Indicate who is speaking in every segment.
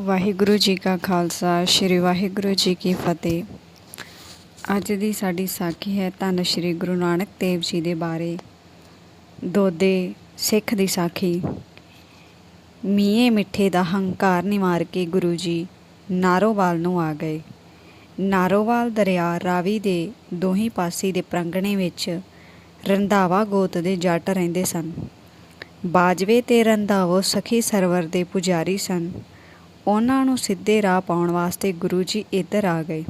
Speaker 1: ਵਾਹਿਗੁਰੂ ਜੀ ਕਾ ਖਾਲਸਾ, ਸ੍ਰੀ ਵਾਹਿਗੁਰੂ ਜੀ ਕੀ ਫਤਿਹ। ਅੱਜ ਦੀ ਸਾਡੀ ਸਾਖੀ ਹੈ ਧੰਨ ਸ੍ਰੀ ਗੁਰੂ ਨਾਨਕ ਦੇਵ ਜੀ ਦੇ ਬਾਰੇ। ਦੋਦੇ ਸਿੱਖ ਦੀ ਸਾਖੀ। ਮੀਏ ਮਿੱਠੇ ਦਾ ਹੰਕਾਰ ਨਿਵਾਰ ਕੇ ਗੁਰੂ ਜੀ ਨਾਰੋਵਾਲ ਨੂੰ ਆ ਗਏ। ਨਾਰੋਵਾਲ ਦਰਿਆ ਰਾਵੀ ਦੇ ਦੋਹੀਂ ਪਾਸੇ ਦੇ ਪ੍ਰੰਗਣੇ ਵਿੱਚ ਰੰਧਾਵਾ ਗੋਤ ਦੇ ਜੱਟ ਰਹਿੰਦੇ ਸਨ। ਬਾਜਵੇ ਤੇ ਰੰਧਾਵੋ ਸਖੀ ਸਰਵਰ ਦੇ ਪੁਜਾਰੀ ਸਨ। ਉਹਨਾਂ ਨੂੰ ਸਿੱਧੇ ਰਾਹ ਪਾਉਣ ਵਾਸਤੇ ਗੁਰੂ ਜੀ ਇੱਧਰ ਆ ਗਏ।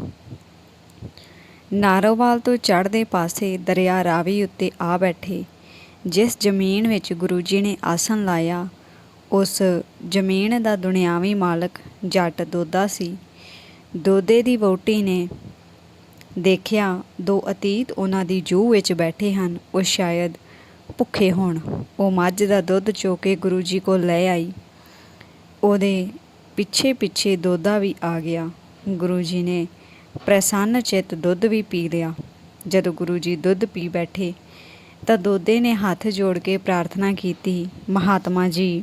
Speaker 1: ਨਾਰੋਵਾਲ ਤੋਂ ਚੜ੍ਹਦੇ ਪਾਸੇ ਦਰਿਆ ਰਾਵੀ ਉੱਤੇ ਆ ਬੈਠੇ। ਜਿਸ ਜ਼ਮੀਨ ਵਿੱਚ ਗੁਰੂ ਜੀ ਨੇ ਆਸਣ ਲਾਇਆ, ਉਸ ਜ਼ਮੀਨ ਦਾ ਦੁਨਿਆਵੀ ਮਾਲਕ ਜੱਟ ਦੋਦਾ ਸੀ। ਦੋਦੇ ਦੀ ਵਹੁਟੀ ਨੇ ਦੇਖਿਆ, ਦੋ ਅਤੀਤ ਉਹਨਾਂ ਦੀ ਜੂ ਵਿੱਚ ਬੈਠੇ ਹਨ, ਉਹ ਸ਼ਾਇਦ ਭੁੱਖੇ ਹੋਣ। ਉਹ ਮੱਝ ਦਾ ਦੁੱਧ ਚੋ ਕੇ ਗੁਰੂ ਜੀ ਕੋਲ ਲੈ ਆਈ। ਉਹਦੇ ਪਿੱਛੇ ਪਿੱਛੇ ਦੋਦਾ ਵੀ ਆ ਗਿਆ। ਗੁਰੂ ਜੀ ਨੇ ਪ੍ਰਸੰਨ ਚਿੱਤ ਦੁੱਧ ਵੀ ਪੀ ਲਿਆ। ਜਦੋਂ ਗੁਰੂ ਜੀ ਦੁੱਧ ਪੀ ਬੈਠੇ, ਤਾਂ ਦੋਦੇ ਨੇ ਹੱਥ ਜੋੜ ਕੇ ਪ੍ਰਾਰਥਨਾ ਕੀਤੀ, ਮਹਾਤਮਾ ਜੀ,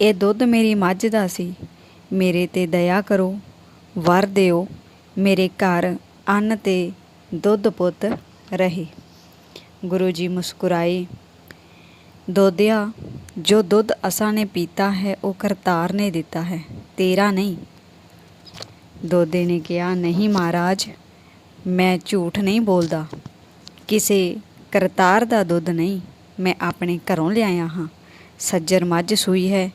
Speaker 1: ਇਹ ਦੁੱਧ ਮੇਰੀ ਮੱਝ ਦਾ ਸੀ। ਮੇਰੇ ਤੇ ਦਇਆ ਕਰੋ, ਵਰ ਦਿਓ। ਮੇਰੇ ਘਰ ਅੰਨ ਤੇ ਦੁੱਧ ਪੁੱਤ ਰਹੇ। ਗੁਰੂ ਜੀ ਮੁਸਕਰਾਏ ਦੋਦਿਆ ਜੋ ਦੁੱਧ ਅਸਾਂ ਨੇ ਪੀਤਾ ਹੈ, ਉਹ ਕਰਤਾਰ ਨੇ ਦਿੱਤਾ ਹੈ, ਤੇਰਾ ਨਹੀਂ। ਦੋਦੇ ਨੇ ਕਿਹਾ, ਨਹੀਂ ਮਹਾਰਾਜ, ਮੈਂ ਝੂਠ ਨਹੀਂ ਬੋਲਦਾ। ਕਿਸੇ ਕਰਤਾਰ ਦਾ ਦੁੱਧ ਨਹੀਂ, ਮੈਂ ਆਪਣੇ ਘਰੋਂ ਲਿਆਇਆ ਹਾਂ। ਸੱਜਰ ਮੱਝ ਸੂਈ ਹੈ,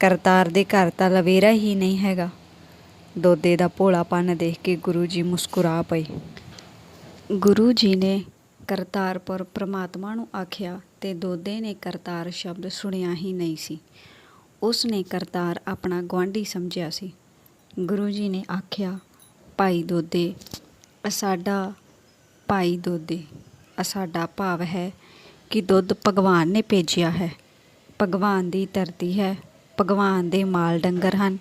Speaker 1: ਕਰਤਾਰ ਦੇ ਘਰ ਤਾਂ ਲਵੇਰਾ ਹੀ ਨਹੀਂ ਹੈਗਾ। ਦੋਦੇ ਦਾ ਭੋਲਾਪਨ ਦੇਖ ਕੇ ਗੁਰੂ ਜੀ ਮੁਸਕਰਾ ਪਏ। ਗੁਰੂ ਜੀ ਨੇ ਕਰਤਾਰਪੁਰ ਪ੍ਰਮਾਤਮਾ ਨੂੰ ਆਖਿਆ ਤੇ ਦੋਦੇ ਨੇ ਕਰਤਾਰ ਸ਼ਬਦ ਸੁਣਿਆ ਹੀ ਨਹੀਂ ਸੀ। ਉਸ ਨੇ ਕਰਤਾਰ ਆਪਣਾ ਗੁਆਂਢੀ ਸਮਝਿਆ ਸੀ। ਗੁਰੂ ਜੀ ਨੇ ਆਖਿਆ, ਭਾਈ ਦੋਦੇ ਸਾਡਾ ਭਾਈ ਦੋਦੇ ਸਾਡਾ ਭਾਵ ਹੈ ਕਿ ਦੁੱਧ ਭਗਵਾਨ ਨੇ ਭੇਜਿਆ ਹੈ। ਭਗਵਾਨ ਦੀ ਧਰਤੀ ਹੈ, ਭਗਵਾਨ ਦੇ ਮਾਲ ਡੰਗਰ ਹਨ।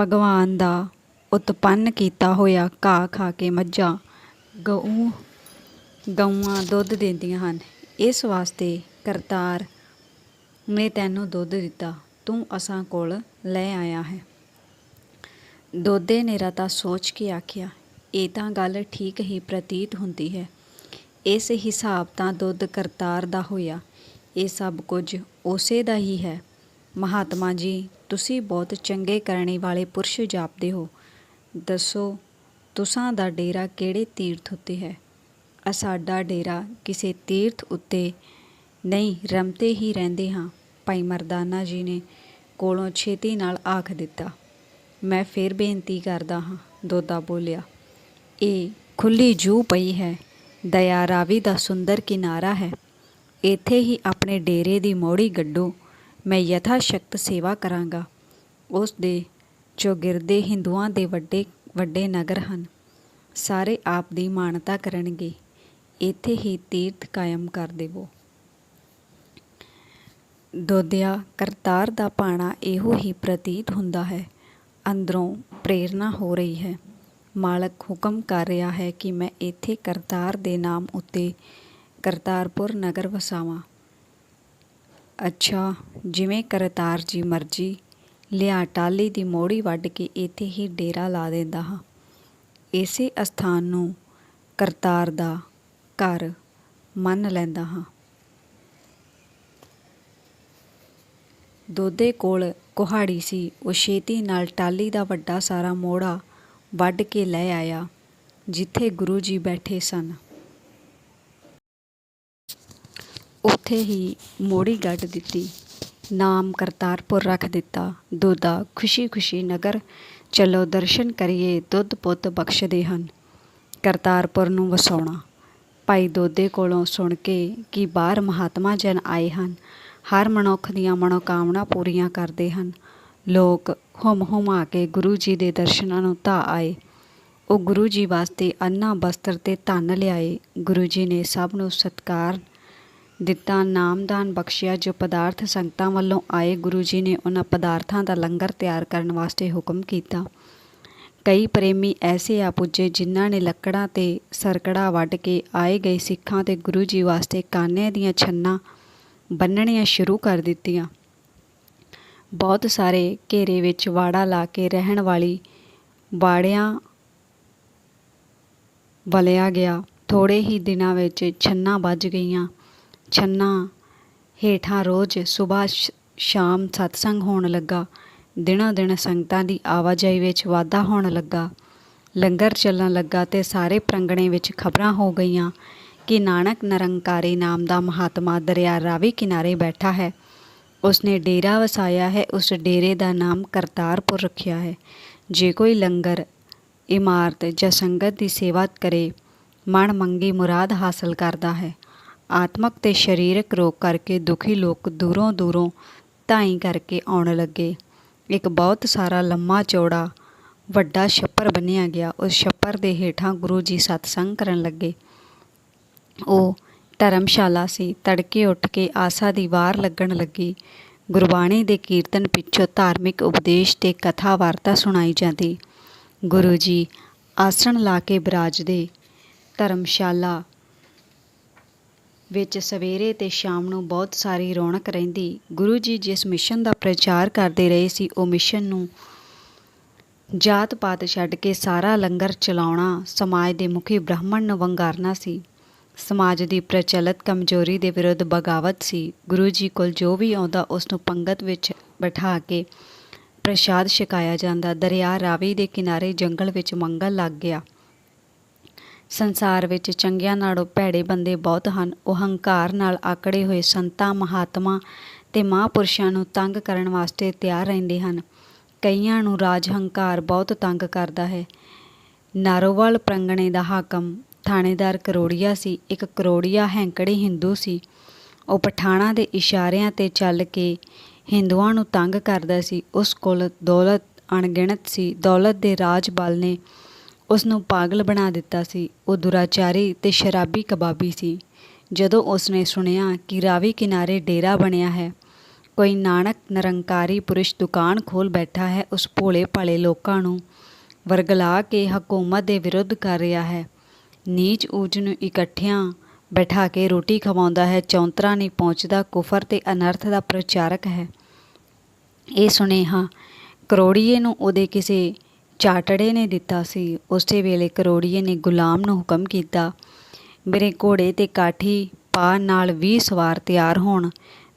Speaker 1: ਭਗਵਾਨ ਦਾ ਉਤਪੰਨ ਕੀਤਾ ਹੋਇਆ ਘਾਹ ਖਾ ਕੇ ਮੱਝਾਂ, ਗਊ ਗਊਆਂ ਦੁੱਧ ਦਿੰਦੀਆਂ ਹਨ। ਇਸ ਵਾਸਤੇ ਕਰਤਾਰ ਨੇ ਤੈਨੂੰ ਦੁੱਧ ਦਿੱਤਾ, ਤੂੰ ਅਸਾਂ ਕੋਲ ਲੈ ਆਇਆ ਹੈ। ਦੋਦੇ ਨੇ ਰਤਾ ਸੋਚ ਕੇ ਆਖਿਆ, ਇਹ ਤਾਂ ਗੱਲ ਠੀਕ ਹੀ ਪ੍ਰਤੀਤ ਹੁੰਦੀ ਹੈ। ਇਸ ਹਿਸਾਬ ਤਾਂ ਦੁੱਧ ਕਰਤਾਰ ਦਾ ਹੋਇਆ। ਇਹ ਸਭ ਕੁਝ ਉਸੇ ਦਾ ਹੀ ਹੈ। ਮਹਾਤਮਾ ਜੀ, ਤੁਸੀਂ ਬਹੁਤ ਚੰਗੇ ਕਰਨੇ ਵਾਲੇ ਪੁਰਸ਼ ਜਾਪਦੇ ਹੋ। ਦੱਸੋ, ਤੁਸਾਂ ਦਾ ਡੇਰਾ ਕਿਹੜੇ ਤੀਰਥ ਉੱਤੇ ਹੈ? ਸਾਡਾ ਡੇਰਾ ਕਿਸੇ ਤੀਰਥ ਉੱਤੇ ਨਹੀਂ ਰਮਤੇ ਹੀ ਰਹਿੰਦੇ ਹਾਂ। ਭਾਈ ਮਰਦਾਨਾ ਜੀ ਨੇ ਕੋਲੋਂ ਛੇਤੀ ਨਾਲ ਆਖ ਦਿੱਤਾ। ਮੈਂ ਫੇਰ ਬੇਨਤੀ ਕਰਦਾ ਹਾਂ, ਦੋਦਾ ਬੋਲਿਆ, ਇਹ ਖੁੱਲੀ ਜੂ ਪਈ ਹੈ, ਦਇਆ ਰਾਵੀ ਦਾ ਸੁੰਦਰ ਕਿਨਾਰਾ ਹੈ। ਇੱਥੇ ਹੀ ਆਪਣੇ ਡੇਰੇ ਦੀ ਮੋੜੀ ਗੱਡੋ ਮੈਂ ਯਥਾ ਸ਼ਕਤ ਸੇਵਾ ਕਰਾਂਗਾ। ਉਸ ਦੇ ਚੌਗਿਰਦੇ ਹਿੰਦੂਆਂ ਦੇ ਵੱਡੇ ਵੱਡੇ ਨਗਰ ਹਨ। ਸਾਰੇ ਆਪ ਦੀ ਮਾਨਤਾ ਕਰਨਗੇ। ਇੱਥੇ ਹੀ ਤੀਰਥ ਕਾਇਮ ਕਰ ਦੇਵੋ। ਦੋਦਿਆ ਕਰਤਾਰ ਦਾ ਪਾਣਾ ਇਹੋ ਹੀ ਪ੍ਰਤੀਤ ਹੁੰਦਾ ਹੈ। ਅੰਦਰੋਂ ਪ੍ਰੇਰਣਾ ਹੋ ਰਹੀ ਹੈ। ਮਾਲਕ ਹੁਕਮ ਕਰ ਰਿਹਾ ਹੈ ਕਿ ਮੈਂ ਇੱਥੇ ਕਰਤਾਰ ਦੇ ਨਾਮ ਉੱਤੇ ਕਰਤਾਰਪੁਰ ਨਗਰ ਵਸਾਵਾਂ। ਅੱਛਾ, ਜਿਵੇਂ ਕਰਤਾਰ ਜੀ ਮਰਜ਼ੀ, ਲਿਆ ਟਾਲੀ ਦੀ ਮੋੜੀ ਵੱਢ ਕੇ ਇੱਥੇ ਹੀ ਡੇਰਾ ਲਾ ਦਿੰਦਾ ਹਾਂ। ਇਸੇ ਅਸਥਾਨ ਨੂੰ ਕਰਤਾਰ ਦਾ ਘਰ ਮੰਨ ਲੈਂਦਾ ਹਾਂ। ਦੋਦੇ ਕੋਲ ਕੁਹਾੜੀ ਸੀ। ਉਹ ਛੇਤੀ ਨਾਲ ਟਾਲੀ ਦਾ ਵੱਡਾ ਸਾਰਾ ਮੋੜਾ ਵੱਢ ਕੇ ਲੈ ਆਇਆ, ਜਿੱਥੇ ਗੁਰੂ ਜੀ ਬੈਠੇ ਸਨ। ਉੱਥੇ ਹੀ ਮੋੜੀ ਗੱਡ ਦਿੱਤੀ। ਨਾਮ ਕਰਤਾਰਪੁਰ ਰੱਖ ਦਿੱਤਾ। ਦੋਦਾ ਖੁਸ਼ੀ-ਖੁਸ਼ੀ ਨਗਰ ਚਲੋ ਦਰਸ਼ਨ ਕਰੀਏ ਦੁੱਧ ਪੁੱਤ ਬਖਸ਼ਦੇ ਹਨ। ਕਰਤਾਰਪੁਰ ਨੂੰ ਵਸਾਉਣਾ। ਭਾਈ ਦੋਦੇ ਕੋਲੋਂ ਸੁਣ ਕੇ ਕਿ ਬਾਹਰ ਮਹਾਤਮਾ ਜਨ ਆਏ ਹਨ, ਹਰ ਮਨੁੱਖ ਦੀਆਂ ਮਨੋਕਾਮਨਾ ਪੂਰੀਆਂ ਕਰਦੇ ਹਨ। ਲੋਕ ਹੁਮ ਹੁਮਾ ਕੇ ਗੁਰੂ ਜੀ ਦੇ ਦਰਸ਼ਨਾਂ ਨੂੰ ਧਾ ਆਏ। ਉਹ ਗੁਰੂ ਜੀ ਵਾਸਤੇ ਅੰਨਾ ਬਸਤਰ ਤੇ ਧਨ ਲਿਆਏ। ਗੁਰੂ ਜੀ ਨੇ ਸਭ ਨੂੰ ਸਤਕਾਰ ਦਿੱਤਾ, ਨਾਮਦਾਨ ਬਖਸ਼ਿਆ। ਜੋ ਪਦਾਰਥ ਸੰਗਤਾਂ ਵੱਲੋਂ ਆਏ, ਗੁਰੂ ਜੀ ਨੇ ਉਹਨਾਂ ਪਦਾਰਥਾਂ ਦਾ ਲੰਗਰ ਤਿਆਰ ਕਰਨ ਵਾਸਤੇ ਹੁਕਮ ਕੀਤਾ। ਕਈ ਪ੍ਰੇਮੀ ਐਸੇ ਆ ਪੁੱਜੇ ਜਿਨ੍ਹਾਂ ਨੇ ਲੱਕੜਾਂ ਤੇ ਸਰਕੜਾ ਵੱਢ ਕੇ ਆਏ ਗਏ ਸਿੱਖਾਂ ਤੇ ਗੁਰੂ ਜੀ ਵਾਸਤੇ ਕਾਨੇ ਦੀਆਂ ਛੰਨਾਂ ਬੰਨਣੀਆਂ ਸ਼ੁਰੂ ਕਰ ਦਿੱਤੀਆਂ। ਬਹੁਤ ਸਾਰੇ ਘੇਰੇ ਵਿੱਚ ਵਾੜਾ ਲਾ ਕੇ ਰਹਿਣ ਵਾਲੀ ਬਾੜਿਆਂ ਵਲਿਆ ਗਿਆ। ਥੋੜੇ ਹੀ ਦਿਨਾਂ ਵਿੱਚ ਛੰਨਾਂ ਵੱਜ ਗਈਆਂ। ਛੰਨਾ ਹੇਠਾਂ ਰੋਜ਼ ਸਵੇਰ ਸ਼ਾਮ ਸਤਸੰਗ ਹੋਣ ਲੱਗਾ। ਦਿਨੋਂ ਦਿਨ ਸੰਗਤਾਂ ਦੀ ਆਵਾਜਾਈ ਵਿੱਚ ਵਾਧਾ ਹੋਣ ਲੱਗਾ। ਲੰਗਰ ਚੱਲਣ ਲੱਗਾ ਤੇ ਸਾਰੇ ਪ੍ਰੰਗਣੇ ਵਿੱਚ ਖਬਰਾਂ ਹੋ ਗਈਆਂ ਕਿ ਨਾਨਕ ਨਿਰੰਕਾਰੀ ਨਾਮ ਦਾ ਮਹਾਤਮਾ ਦਰਿਆ ਰਾਵੀ ਕਿਨਾਰੇ ਬੈਠਾ ਹੈ। ਉਸਨੇ ਡੇਰਾ ਵਸਾਇਆ ਹੈ, ਉਸ ਡੇਰੇ ਦਾ ਨਾਮ ਕਰਤਾਰਪੁਰ ਰੱਖਿਆ ਹੈ। ਜੇ ਕੋਈ ਲੰਗਰ, ਇਮਾਰਤ ਜਾਂ ਸੰਗਤ ਦੀ ਸੇਵਾ ਕਰੇ, ਮਨ ਮੰਗੀ ਮੁਰਾਦ ਹਾਸਲ ਕਰਦਾ ਹੈ। ਆਤਮਕ ਤੇ ਸਰੀਰਕ ਰੋਗ ਕਰਕੇ ਦੁਖੀ ਲੋਕ ਦੂਰੋਂ ਦੂਰੋਂ ਧਾਈ ਕਰਕੇ ਆਉਣ ਲੱਗੇ। ਇੱਕ ਬਹੁਤ ਸਾਰਾ ਲੰਮਾ ਚੌੜਾ ਵੱਡਾ ਛੱਪਰ ਬੰਨਿਆ ਗਿਆ। ਉਸ ਛੱਪਰ ਦੇ ਹੇਠਾਂ ਗੁਰੂ ਜੀ ਸਤਸੰਗ ਕਰਨ ਲੱਗੇ। ਉਹ ਧਰਮਸ਼ਾਲਾ ਸੀ। ਤੜਕੇ ਉੱਠ ਕੇ ਆਸਾ ਦੀ ਵਾਰ ਲੱਗਣ ਲੱਗੀ। ਗੁਰਬਾਣੀ ਦੇ ਕੀਰਤਨ ਪਿੱਛੋਂ ਧਾਰਮਿਕ ਉਪਦੇਸ਼ ਤੇ ਕਥਾ ਵਾਰਤਾ ਸੁਣਾਈ ਜਾਂਦੀ। ਗੁਰੂ ਜੀ ਆਸਣ ਲਾ ਕੇ ਬਿਰਾਜਦੇ। ਧਰਮਸ਼ਾਲਾ ਵਿੱਚ ਸਵੇਰੇ ਤੇ ਸ਼ਾਮ ਨੂੰ ਬਹੁਤ ਸਾਰੀ ਰੌਣਕ ਰਹਿੰਦੀ। ਗੁਰੂ ਜੀ ਜਿਸ ਮਿਸ਼ਨ ਦਾ ਪ੍ਰਚਾਰ ਕਰਦੇ ਰਹੇ ਸੀ, ਉਹ ਮਿਸ਼ਨ ਨੂੰ ਜਾਤ ਪਾਤ ਛੱਡ ਕੇ ਸਾਰਾ ਲੰਗਰ ਚਲਾਉਣਾ, ਸਮਾਜ ਦੇ ਮੁਖੀ ਬ੍ਰਾਹਮਣ ਨੂੰ ਵੰਗਾਰਨਾ ਸੀ। ਸਮਾਜ ਦੀ ਪ੍ਰਚਲਿਤ ਕਮਜ਼ੋਰੀ ਦੇ ਵਿਰੁੱਧ ਬਗਾਵਤ ਸੀ। ਗੁਰੂ ਜੀ ਕੋਲ ਜੋ ਵੀ ਆਉਂਦਾ, ਉਸ ਨੂੰ ਪੰਗਤ ਵਿੱਚ ਬਿਠਾ ਕੇ ਪ੍ਰਸ਼ਾਦ ਛਕਾਇਆ ਜਾਂਦਾ। ਦਰਿਆ ਰਾਵੀ ਦੇ ਕਿਨਾਰੇ ਜੰਗਲ ਵਿੱਚ ਮੰਗਲ ਲੱਗ ਗਿਆ। ਸੰਸਾਰ ਵਿੱਚ ਚੰਗਿਆਂ ਨਾਲੋਂ ਭੈੜੇ ਬੰਦੇ ਬਹੁਤ ਹਨ। ਉਹ ਹੰਕਾਰ ਨਾਲ ਆਕੜੇ ਹੋਏ ਸੰਤਾਂ, ਮਹਾਤਮਾ ਤੇ ਮਹਾਂਪੁਰਸ਼ਾਂ ਨੂੰ ਤੰਗ ਕਰਨ ਵਾਸਤੇ ਤਿਆਰ ਰਹਿੰਦੇ ਹਨ। ਕਈਆਂ ਨੂੰ ਰਾਜ ਹੰਕਾਰ ਬਹੁਤ ਤੰਗ ਕਰਦਾ ਹੈ। ਨਾਰੋਵਾਲ ਪ੍ਰੰਗਣੇ ਦਾ ਹਾਕਮ ਥਾਣੇਦਾਰ ਕਰੋੜੀਆ ਸੀ। ਇੱਕ ਕਰੋੜੀਆ ਹੈਂਕੜੇ ਹਿੰਦੂ ਸੀ। ਉਹ ਪਠਾਣਾ ਦੇ ਇਸ਼ਾਰਿਆਂ ਤੇ ਚੱਲ ਕੇ ਹਿੰਦੂਆਂ ਨੂੰ ਤੰਗ ਕਰਦਾ ਸੀ। ਉਸ ਕੋਲ ਦੌਲਤ ਅਣਗਿਣਤ ਸੀ। ਦੌਲਤ ਦੇ ਰਾਜ ਬਲ ਨੇ ਉਸ ਨੂੰ ਪਾਗਲ ਬਣਾ ਦਿੱਤਾ ਸੀ। ਉਹ ਦੁਰਾਚਾਰੀ ਤੇ ਸ਼ਰਾਬੀ ਕਬਾਬੀ ਸੀ। ਜਦੋਂ ਉਸ ਨੇ ਸੁਣਿਆ ਕਿ ਰਾਵੀ ਕਿਨਾਰੇ ਡੇਰਾ ਬਣਿਆ ਹੈ, ਕੋਈ ਨਾਨਕ ਨਿਰੰਕਾਰੀ ਪੁਰਸ਼ ਦੁਕਾਨ ਖੋਲ ਬੈਠਾ ਹੈ, ਉਸ ਭੋਲੇ ਭਾਲੇ ਲੋਕਾਂ ਨੂੰ ਵਰਗਲਾ ਕੇ ਹਕੂਮਤ ਦੇ ਵਿਰੁੱਧ ਕਰ ਰਿਹਾ ਹੈ। ਨੀਚ ਊਚ ਨੂੰ ਇਕੱਠਿਆਂ ਬਿਠਾ ਕੇ ਰੋਟੀ ਖਵਾਉਂਦਾ ਹੈ, ਚੌਂਤਰਾ ਨਹੀਂ ਪਹੁੰਚਦਾ, ਕੁਫਰ ਤੇ ਅਨਰਥ ਦਾ ਪ੍ਰਚਾਰਕ ਹੈ। ਇਹ ਸੁਨੇਹਾ ਕਰੋੜੀਏ ਨੂੰ ਉਹਦੇ ਕਿਸੇ ਚਾਟੜੇ ਨੇ ਦਿੱਤਾ ਸੀ। ਉਸੇ ਵੇਲੇ ਕਰੋੜੀਏ ਨੇ ਗੁਲਾਮ ਨੂੰ ਹੁਕਮ ਕੀਤਾ, ਮੇਰੇ ਘੋੜੇ ਤੇ ਕਾਠੀ ਪਾ ਨਾਲ 20 ਸਵਾਰ ਤਿਆਰ ਹੋਣ।